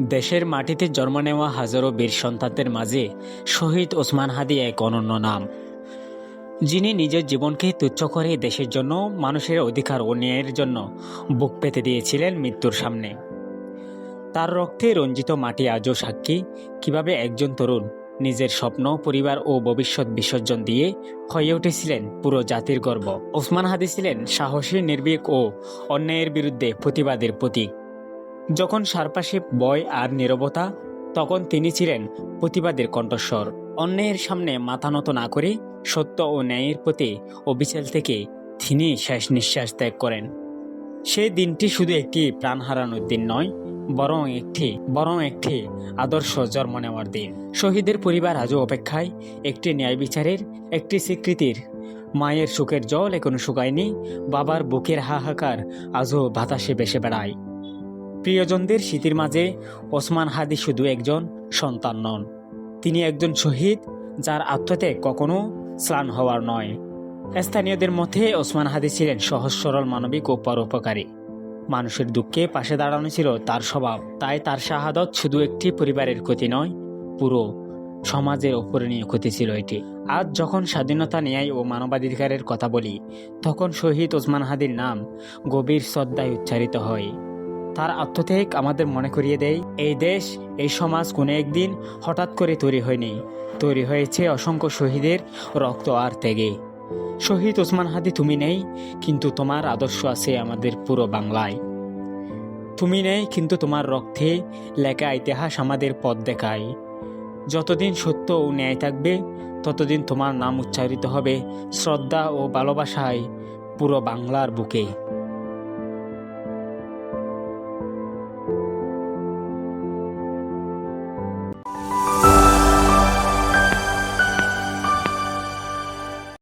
দেশের মাটিতে জন্ম নেওয়া হাজারো বীর সন্তানদের মাঝে শহীদ ওসমান হাদি এক অনন্য নাম। যিনি নিজের জীবনকে তুচ্ছ করে দেশের জন্য, মানুষের অধিকার ও ন্যায়ের জন্য বুক পেতে দিয়েছিলেন মৃত্যুর সামনে। তার রক্তে রঞ্জিত মাটি আজও সাক্ষী, কীভাবে একজন তরুণ নিজের স্বপ্ন, পরিবার ও ভবিষ্যৎ বিসর্জন দিয়ে হয়ে উঠেছিলেন পুরো জাতির গর্ব। ওসমান হাদি ছিলেন সাহসী, নির্ভীক ও অন্যায়ের বিরুদ্ধে প্রতিবাদের প্রতীক। যখন সারপাশে বয় আর নীরবতা, তখন তিনি ছিলেন প্রতিবাদের কণ্ঠস্বর। অন্যায়ের সামনে মাথা নত না করে সত্য ও ন্যায়ের প্রতি অবিচার থেকে তিনি শেষ নিঃশ্বাস ত্যাগ করেন। সেই দিনটি শুধু একটি প্রাণ হারানোর দিন নয়, বরং একটি বরং একটি আদর্শ জন্ম নেওয়ার দিন। শহীদের পরিবার আজও অপেক্ষায়, একটি ন্যায় বিচারের, একটি স্বীকৃতির। মায়ের সুখের জল এখনও শুকায়নি, বাবার বুকের হাহাকার আজও বাতাসে বেসে বেড়ায়। প্রিয়জনদের স্মৃতির মাঝে ওসমান হাদি শুধু একজন সন্তান নন। তিনি একজন শহীদ, যার আত্মত্যাগ কখনো স্নান হওয়ার নয়। স্থানীয়দের মধ্যে ওসমান হাদি ছিলেন সহজ, সরল, মানবিক ও পরোপকারী। মানুষের দুঃখে পাশে দাঁড়ানো ছিল তার স্বভাব। তাই তার শাহাদত শুধু একটি পরিবারের ক্ষতি নয়, পুরো সমাজের অপূরণীয় ক্ষতি ছিল এটি। আজ যখন স্বাধীনতা ন্যায় ও মানবাধিকারের কথা বলি, তখন শহীদ ওসমান হাদির নাম গভীর শ্রদ্ধায় উচ্চারিত হয়। তার আত্মত্যাগ আমাদের মনে করিয়ে দেয়। এই দেশ, এই সমাজ কোনো একদিন হঠাৎ করে তৈরি হয়নি। তৈরি হয়েছে অসংখ্য শহীদের রক্ত আর ত্যাগে। শহীদ ওসমান হাদি, তুমি নেই, কিন্তু তোমার আদর্শ আছে আমাদের পুরো বাংলায়। তুমি নেই, কিন্তু তোমার রক্তে লেখা ইতিহাস আমাদের পথ দেখায়। যতদিন সত্য ও ন্যায় থাকবে, ততদিন তোমার নাম উচ্চারিত হবে শ্রদ্ধা ও ভালোবাসায় পুরো বাংলার বুকে।